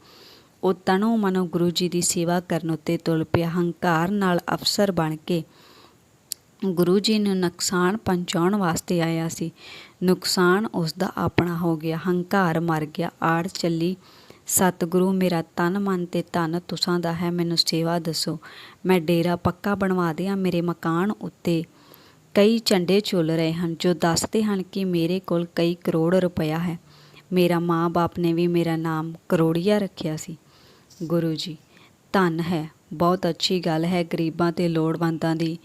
Speaker 1: ਉਹ ਤਨੋਂ ਮਨੋਂ ਗੁਰੂ ਜੀ ਦੀ ਸੇਵਾ ਕਰਨ ਉੱਤੇ ਤੁਲ ਪਿਆ। ਹੰਕਾਰ ਨਾਲ ਅਫਸਰ ਬਣ ਕੇ ਗੁਰੂ ਜੀ ਨੂੰ ਨੁਕਸਾਨ ਪਹੁੰਚਾਉਣ ਵਾਸਤੇ ਆਇਆ ਸੀ। ਨੁਕਸਾਨ ਉਸ ਦਾ ਆਪਣਾ ਹੋ ਗਿਆ। ਹੰਕਾਰ ਮਰ ਗਿਆ। ਆੜ ਚੱਲੀ, ਸਤਿਗੁਰੂ, ਮੇਰਾ ਤਨ ਮਨ ਤੇ ਧਨ ਤੁਸਾਂ ਦਾ ਹੈ, ਮੈਨੂੰ ਸੇਵਾ ਦੱਸੋ। ਮੈਂ ਡੇਰਾ ਪੱਕਾ ਬਣਵਾ ਦਿਆਂ। ਮੇਰੇ ਮਕਾਨ ਉੱਤੇ ਕਈ ਝੰਡੇ ਝੁੱਲ ਰਹੇ ਹਨ, ਜੋ ਦੱਸਦੇ ਹਨ ਕਿ ਮੇਰੇ ਕੋਲ ਕਈ ਕਰੋੜ ਰੁਪਇਆ ਹੈ। ਮੇਰਾ ਮਾਂ-ਬਾਪ ਨੇ ਵੀ ਮੇਰਾ ਨਾਮ ਕਰੋੜੀਆ ਰੱਖਿਆ ਸੀ। ਗੁਰੂ ਜੀ, ਧੰਨ ਹੈ। ਬਹੁਤ ਅੱਛੀ ਗੱਲ ਹੈ ਗਰੀਬਾਂ ਤੇ ਲੋੜਵੰਦਾਂ ਦੀ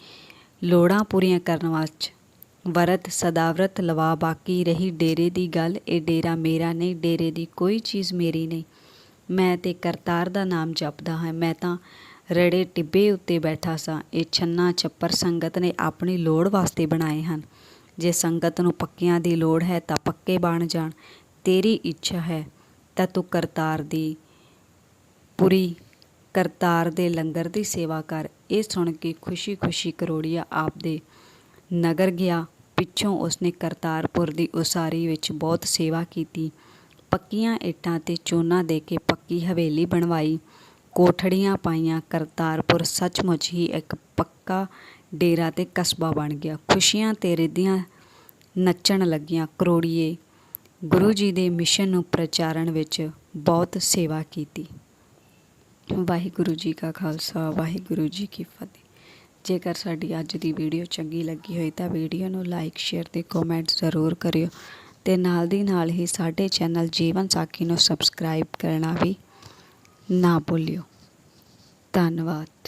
Speaker 1: ਲੋੜਾਂ ਪੂਰੀਆਂ ਕਰਨ ਵਾਸਤੇ। ਵਰਤ, ਸਦਾਵਰਤ, ਲਵਾ ਬਾਕੀ ਰਹੀ ਡੇਰੇ ਦੀ ਗੱਲ, ਇਹ ਡੇਰਾ ਮੇਰਾ ਨਹੀਂ, ਡੇਰੇ ਦੀ ਕੋਈ ਚੀਜ਼ ਮੇਰੀ ਨਹੀਂ। ਮੈਂ ਤੇ ਕਰਤਾਰ ਦਾ ਨਾਮ ਜਪਦਾ ਹਾਂ। ਮੈਂ ਤਾਂ ਰੜੇ ਟਿੱਬੇ ਉੱਤੇ ਬੈਠਾ ਸਾਂ। ਇਹ ਛੰਨਾ ਛੱਪਰ ਸੰਗਤ ਨੇ ਆਪਣੀ ਲੋੜ ਵਾਸਤੇ ਬਣਾਏ ਹਨ। ਜੇ ਸੰਗਤ ਨੂੰ ਪੱਕਿਆਂ ਦੀ ਲੋੜ ਹੈ ਤਾਂ ਪੱਕੇ ਬਣ ਜਾਣ। ਤੇਰੀ ਇੱਛਾ ਹੈ ਤਾਂ ਤੂੰ ਕਰਤਾਰ ਦੀ ਪੂਰੀ, ਕਰਤਾਰ ਦੇ ਲੰਗਰ ਦੀ ਸੇਵਾ ਕਰ। ਇਹ ਸੁਣ ਕੇ ਖੁਸ਼ੀ-ਖੁਸ਼ੀ ਕਰੋੜੀਆ ਆਪਦੇ ਨਗਰ ਗਿਆ। ਪਿੱਛੋਂ ਉਸਨੇ ਕਰਤਾਰਪੁਰ ਦੀ ਉਸਾਰੀ ਵਿੱਚ ਬਹੁਤ ਸੇਵਾ ਕੀਤੀ। ਪੱਕੀਆਂ ਇੱਟਾਂ ਤੇ ਚੋਨਾ ਦੇ ਕੇ ਪੱਕੀ ਹਵੇਲੀ ਬਣਵਾਈ। ਕੋਠੜੀਆਂ ਪਾਈਆਂ ਕਰਤਾਰਪੁਰ ਸੱਚਮੁੱਚ ਹੀ ਇੱਕ ਪੱਕਾ ਡੇਰਾ ਤੇ ਕਸਬਾ ਬਣ ਗਿਆ। ਖੁਸ਼ੀਆਂ ਤੇ ਰਿੱਧੀਆਂ ਨੱਚਣ ਲੱਗੀਆਂ ਕਰੋੜੀਏ। ਗੁਰੂ ਜੀ ਦੇ ਮਿਸ਼ਨ ਨੂੰ ਪ੍ਰਚਾਰਨ ਵਿੱਚ ਬਹੁਤ ਸੇਵਾ ਕੀਤੀ। ਵਾਹਿਗੁਰੂ ਜੀ ਕਾ ਖਾਲਸਾ, ਵਾਹਿਗੁਰੂ ਜੀ ਕੀ ਫਤਿਹ। ਜੇਕਰ ਸਾਡੀ ਅੱਜ ਦੀ ਵੀਡੀਓ ਚੰਗੀ ਲੱਗੀ ਹੋਈ ਤਾਂ ਵੀਡੀਓ ਨੂੰ ਲਾਈਕ, ਸ਼ੇਅਰ ਤੇ ਕਮੈਂਟ ਜ਼ਰੂਰ ਕਰਿਓ ਤੇ ਨਾਲ ਦੀ ਨਾਲ ਹੀ ਸਾਡੇ ਚੈਨਲ ਜੀਵਨ ਸਾਖੀ ਨੂੰ ਸਬਸਕ੍ਰਾਈਬ ਕਰਨਾ ਵੀ ਨਾ ਭੁੱਲਿਓ। ਧੰਨਵਾਦ।